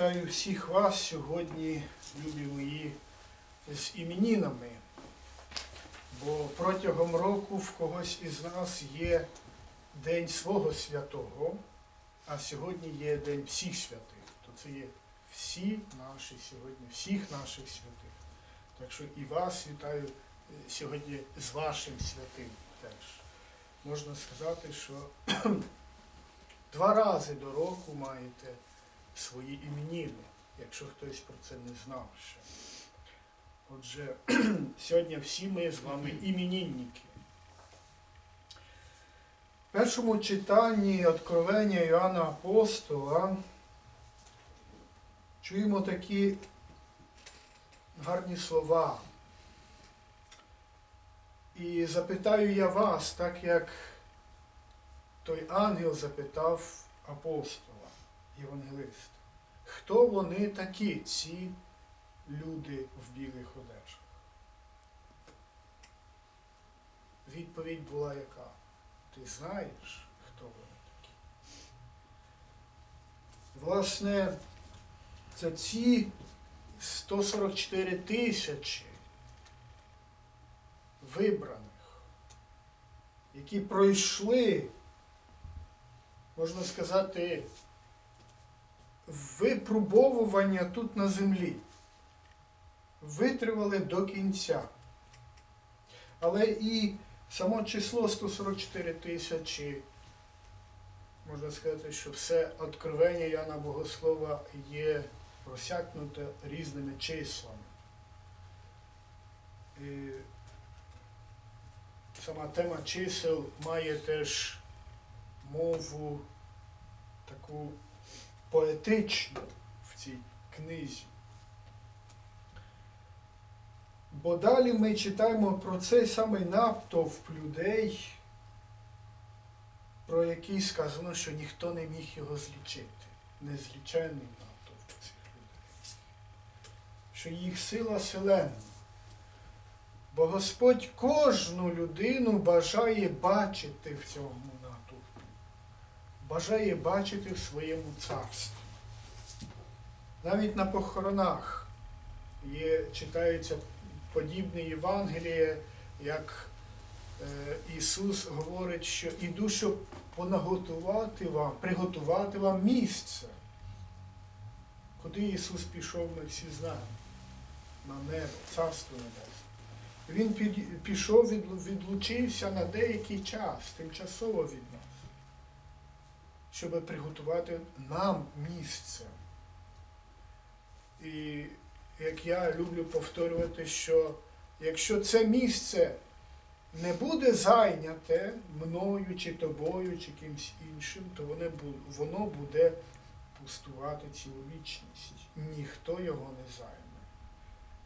вітаю всіх вас сьогодні, любі мої, з іменінами. Бо протягом року в когось із нас є День свого святого, а сьогодні є День всіх святих. То це є всі наші сьогодні, всіх наших святих. Так що і вас вітаю е, сьогодні з вашим святим теж. Можна сказати, що два рази до року маєте свої іменіни, якщо хтось про це не знав ще. Отже, сьогодні всі ми з вами іменінники. В першому читанні Откровення Іоанна Апостола чуємо такі гарні слова. І запитаю я вас, так як той ангел запитав апостола, євангелиста, хто вони такі, ці люди в білих одежах? Відповідь була яка? Ти знаєш, хто вони такі? Власне, це ці 144 тисячі вибраних, які пройшли, можна сказати, випробовування тут на землі, витривали до кінця. Але і само число 144 тисячі, можна сказати, що все откровення Яна Богослова є просякнуте різними числами. І сама тема чисел має теж мову таку поетичну в цій книзі. Бо далі ми читаємо про цей самий натовп людей, про який сказано, що ніхто не міг його злічити. Незліченний натовп цих людей. Що їх сила селенна. Бо Господь кожну людину бажає бачити в цьому бажає бачити в своєму царстві. Навіть на похоронах є, читаються подібні Євангелії, як е, Ісус говорить, що іду, щоб понаготувати вам, приготувати вам місце. Куди Ісус пішов, ми всі знаємо. На небо, Царство Небесне. Він пішов, відлучився на деякий час, тимчасово від нас, щоб приготувати нам місце. І як я люблю повторювати, що якщо це місце не буде зайняте мною чи тобою, чи кимсь іншим, то воно буде пустувати цілу вічність. Ніхто його не займе.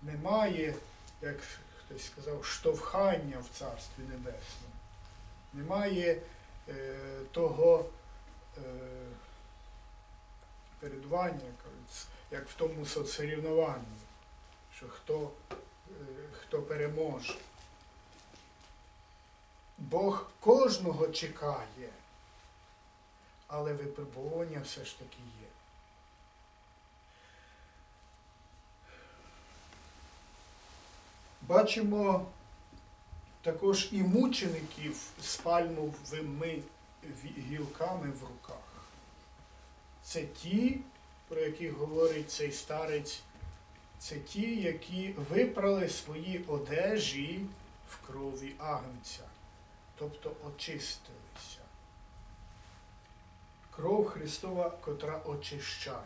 Немає, як хтось сказав, штовхання в Царстві Небесному. Немає е, того передування, як в тому соцсорівнуванні, що хто, е, хто переможе. Бог кожного чекає, але випробування все ж таки є. Бачимо також і мучеників з пальмовими ві- гілками в руках. Це ті, про яких говорить цей старець, це ті, які випрали свої одежі в крові агнця, тобто очистилися. Кров Христова, котра очищає.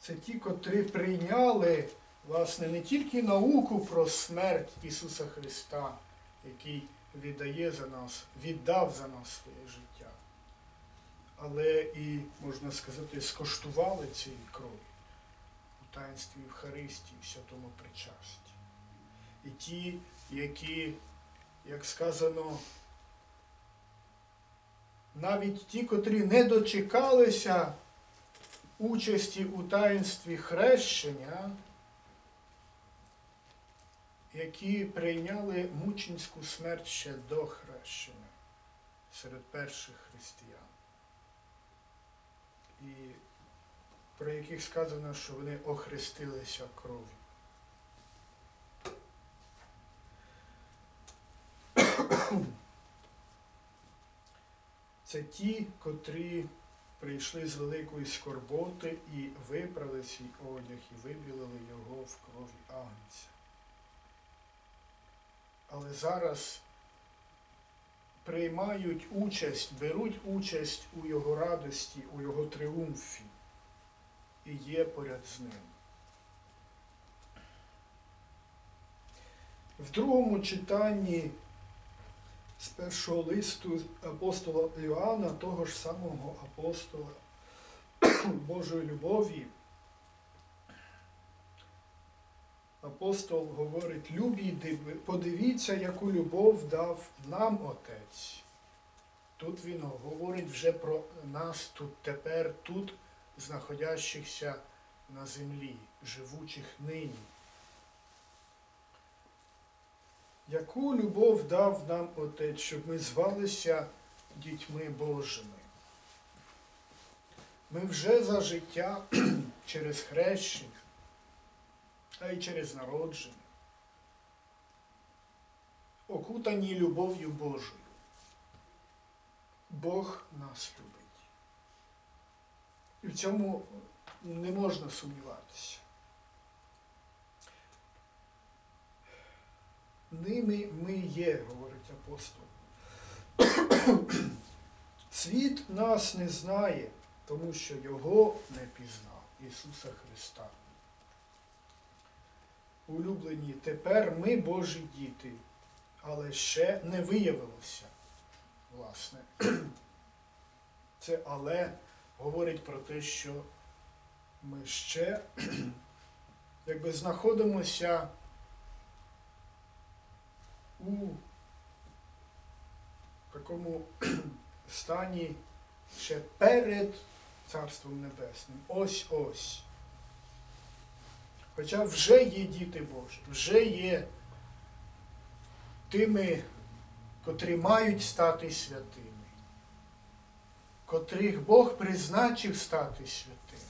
Це ті, котрі прийняли власне не тільки науку про смерть Ісуса Христа, який віддає за нас, віддав за нас своє життя, але і, можна сказати, скоштували цієї крові у таїнстві Євхаристії, в святому причасті. І ті, які, як сказано, навіть ті, котрі не дочекалися участі у таїнстві хрещення, які прийняли мученську смерть ще до хрещення серед перших християн. і про яких сказано, що вони охрестилися кров'ю. Це ті, котрі прийшли з великої скорботи і виправили свій одяг і вибілили його в крові Агнця. Але зараз приймають участь, беруть участь у його радості, у його тріумфі і є поряд з ним. В другому читанні з першого листу апостола Іоанна, того ж самого апостола Божої любові, апостол говорить, любі, подивіться, яку любов дав нам Отець. Тут він говорить вже про нас тут тепер, тут знаходящихся на землі, живучих нині. Яку любов дав нам Отець, щоб ми звалися дітьми Божими? Ми вже за життя через хрещення, а й через народження, окутані любов'ю Божою. Бог нас любить. І в цьому не можна сумніватися. Ними ми є, говорить апостол. Світ нас не знає, тому що Його не пізнав Ісуса Христа. Улюблені, тепер ми Божі діти, але ще не виявилося, власне. Це але говорить про те, що ми ще якби знаходимося у такому стані ще перед Царством Небесним. Ось ось. Хоча вже є діти Божі, вже є тими, котрі мають стати святими, котрих Бог призначив стати святими,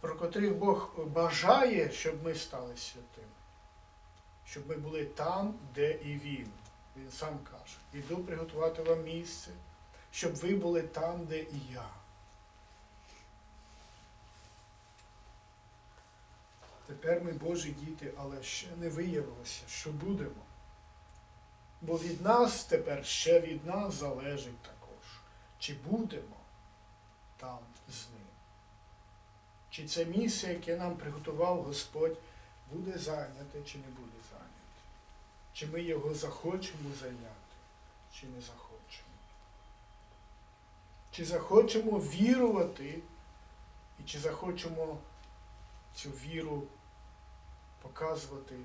про котрих Бог бажає, щоб ми стали святими щоб ми були там, де і Він. Він сам каже, іду приготувати вам місце, щоб ви були там, де і я. Тепер ми Божі діти, але ще не виявилося, що будемо. Бо від нас тепер ще від нас залежить також, чи будемо там з ним. Чи це місце, яке нам приготував Господь, буде зайняте чи не буде зайняте? Чи ми його захочемо зайняти, чи не захочемо? Чи захочемо вірувати, і чи захочемо цю віру показувати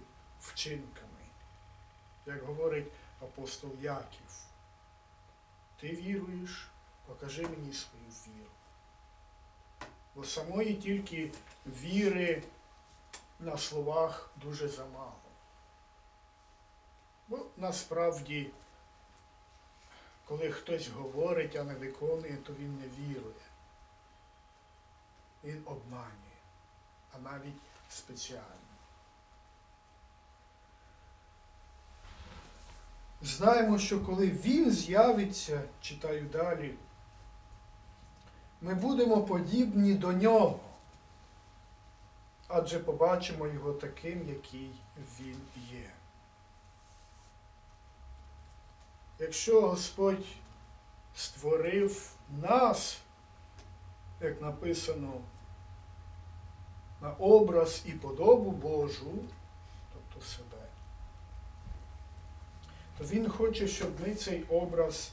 вчинками? Як говорить апостол Яків, ти віруєш, покажи мені свою віру. Бо самої тільки віри на словах дуже замало. Бо насправді, коли хтось говорить, а не виконує, то він не вірує. Він обманює, а навіть спеціально. Знаємо, що коли він з'явиться, читаю далі, ми будемо подібні до нього адже побачимо його таким, який він є. Якщо Господь створив нас, як написано, на образ і подобу Божу, тобто себе, то Він хоче, щоб ми цей образ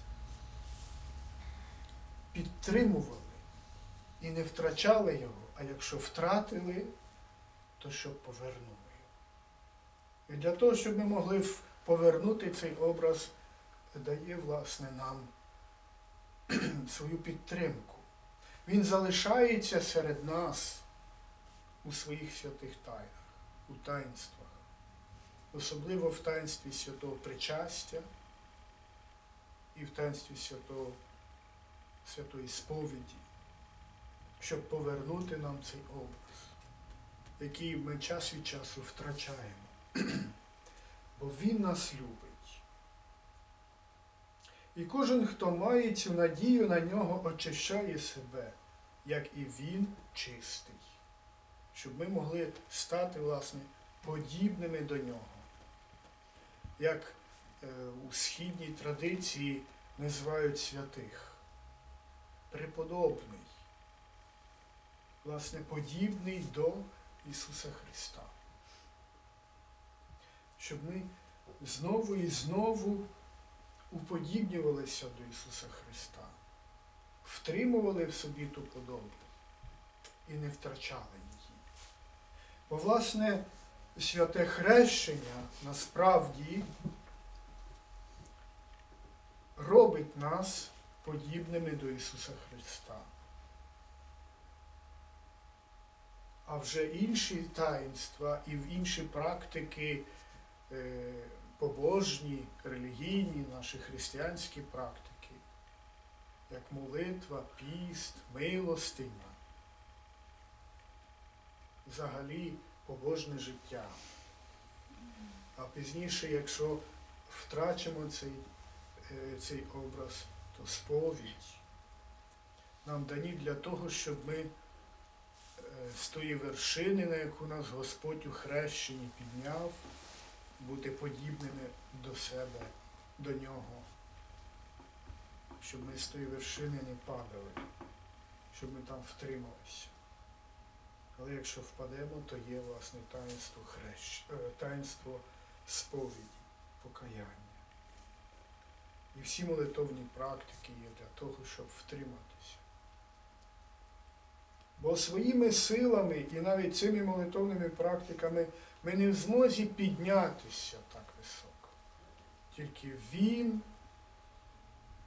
підтримували і не втрачали його, а якщо втратили, то щоб повернули. І для того, щоб ми могли повернути цей образ, дає, власне, нам свою підтримку. Він залишається серед нас у своїх святих тайнах, у таїнствах, особливо в таїнстві святого причастя і в таїнстві святого святої сповіді, щоб повернути нам цей образ, який ми час від часу втрачаємо. Бо Він нас любить. І кожен, хто має цю надію на нього, очищає себе, як і він чистий, щоб ми могли стати, власне, подібними до нього. Як е, у східній традиції називають святих. Преподобний, власне, подібний до Ісуса Христа. Щоб ми знову і знову уподібнювалися до Ісуса Христа, втримували в собі ту подобу і не втрачали. Бо, власне, святе хрещення насправді робить нас подібними до Ісуса Христа. А вже інші таїнства і в інші практики е, побожні, релігійні, наші християнські практики, як молитва, піст, милостиня, взагалі побожне життя. А пізніше, якщо втрачимо цей, е, цей образ, то сповідь нам дані для того, щоб ми е, з тої вершини, на яку нас Господь у хрещенні підняв, бути подібними до себе, до нього, щоб ми з тої вершини не падали, щоб ми там втрималися. Але якщо впадемо, то є власне таїнство хрещ... е, таїнство сповіді, покаяння. І всі молитовні практики є для того, щоб втриматися. Бо своїми силами і навіть цими молитовними практиками ми не в змозі піднятися так високо. Тільки Він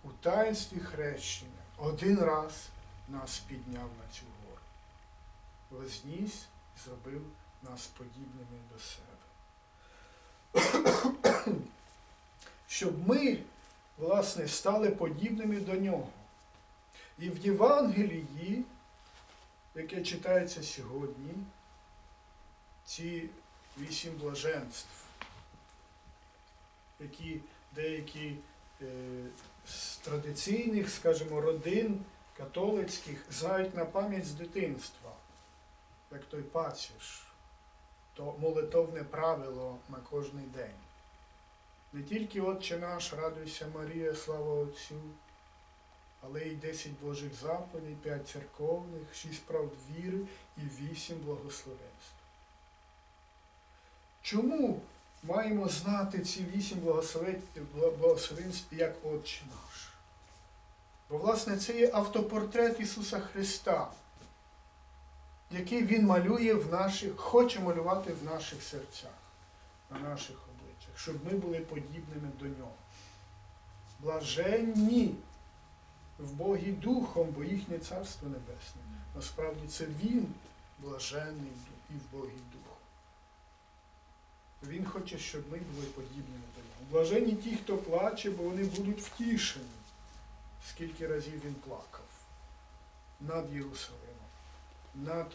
у таїнстві хрещення один раз нас підняв на цю. Возніс і зробив нас подібними до себе. Щоб ми, власне, стали подібними до нього. І в Євангелії, яке читається сьогодні, ці вісім блаженств, які деякі е, з традиційних, скажімо, родин католицьких знають на пам'ять з дитинства, як той паціш, то молитовне правило на кожний день. Не тільки Отче наш, радуйся Марія, слава Отцю, але й 10 Божих заповідей, 5 церковних, 6 правд віри і 8 благословенств. Чому маємо знати ці вісім благословенств як Отче наш? Бо, власне, це є автопортрет Ісуса Христа, який Він малює в наших, хоче малювати в наших серцях, на наших обличчях, щоб ми були подібними до Нього. Блаженні в Богі Духом, бо їхнє Царство Небесне. Насправді це Він блаженний і в Богі Духом. Він хоче, щоб ми були подібними до нього. Блаженні ті, хто плаче, бо вони будуть втішені. Скільки разів він плакав над Єрусалимом, над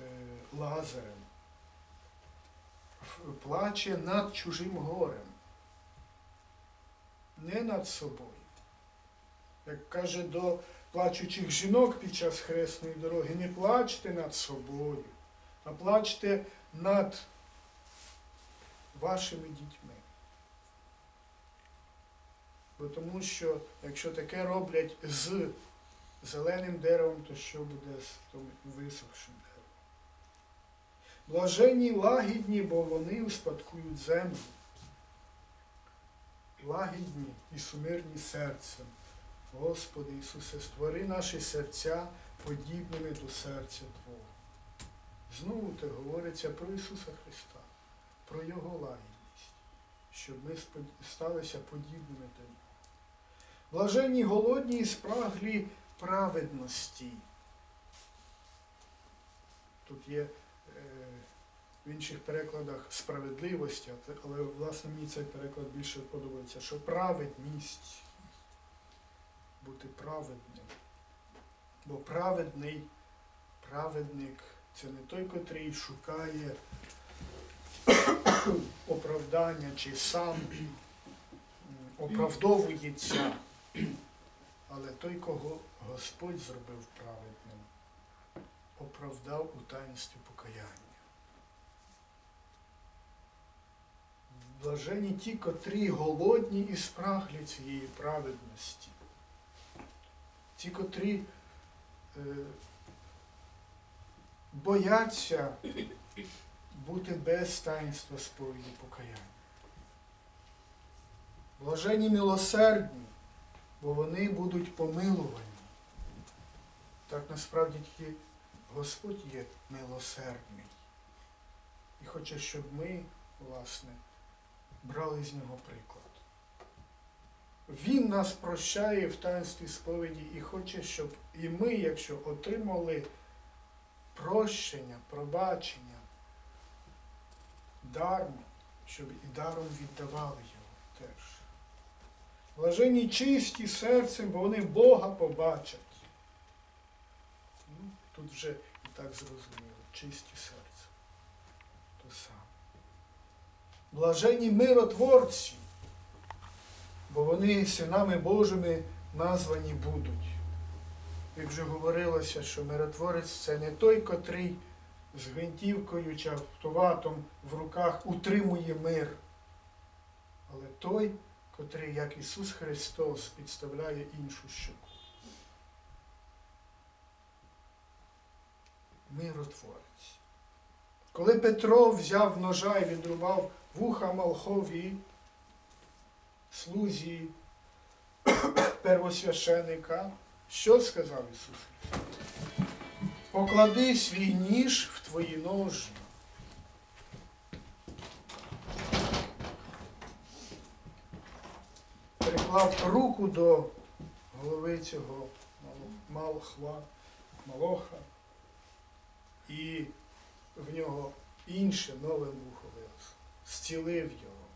е, Лазарем, плаче над чужим горем, не над собою. Як каже до плачучих жінок під час хресної дороги, не плачте над собою, а плачте над вашими дітьми. Бо тому що якщо таке роблять з зеленим деревом, то що буде з тим висохшим деревом? Блаженні лагідні, бо вони успадкують землю. Лагідні і сумирні серцем. Господи Ісусе, створи наші серця подібними до серця Твого. Знову те говориться про Ісуса Христа, про Його лагідність, щоб ми сталися подібними до Нього. Блаженні голодні і спраглі праведності. Тут є е, в інших перекладах справедливості, але власне мені цей переклад більше подобається, що праведність, бути праведним. Бо праведний, праведник це не той, котрий шукає оправдання чи сам оправдовується, але той, кого Господь зробив праведним, оправдав у таїнстві покаяння. Блажені ті, котрі голодні і спраглі цієї праведності. Ті, котрі е, бояться бути без таїнства сповіді покаяння. Блажені милосердні, бо вони будуть помилувані. Так насправді тільки Господь є милосердний. І хоче, щоб ми, власне, брали з нього приклад. Він нас прощає в таїнстві сповіді і хоче, щоб і ми, якщо отримали прощення, пробачення, даром, щоб і даром віддавали його теж. Блажені чисті серцем, бо вони Бога побачать. Ну, тут вже і так зрозуміло, чисті серцем. То саме. Блажені миротворці, бо вони синами Божими названі будуть. Як вже говорилося, що миротворець це не той, котрий з гвинтівкою чи автоматом в руках утримує мир, але той, котрий, як Ісус Христос, підставляє іншу щоку. Миротворець. Коли Петро взяв ножа і відрубав вуха Малхові, слузі первосвященика, що сказав Ісус Христос? Поклади свій ніж в твої ножі. Приклав руку до голови цього малхва, малоха, і в нього інше нове вухо виросло, зцілив його.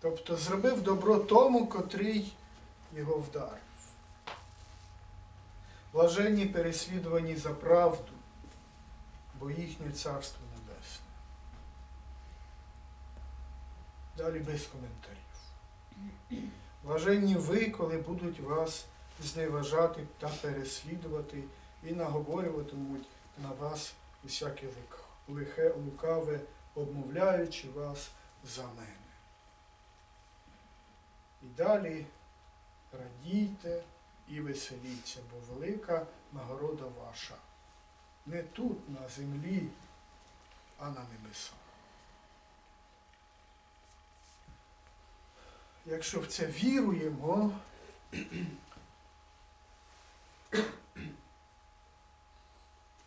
Тобто зробив добро тому, котрий його вдарив. Блаженні переслідувані за правду, бо їхнє царство небесне. Далі без коментарів. Блаженні ви, коли будуть вас зневажати та переслідувати і наговорюватимуть на вас усяке лихе, лукаве, обмовляючи вас за мене. І далі радійте і веселіться, бо велика нагорода ваша. Не тут, на землі, а на небесах. Якщо в це віруємо,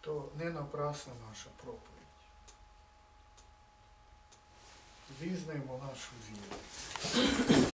то не напрасна наша проповідь. Візнаємо нашу віру.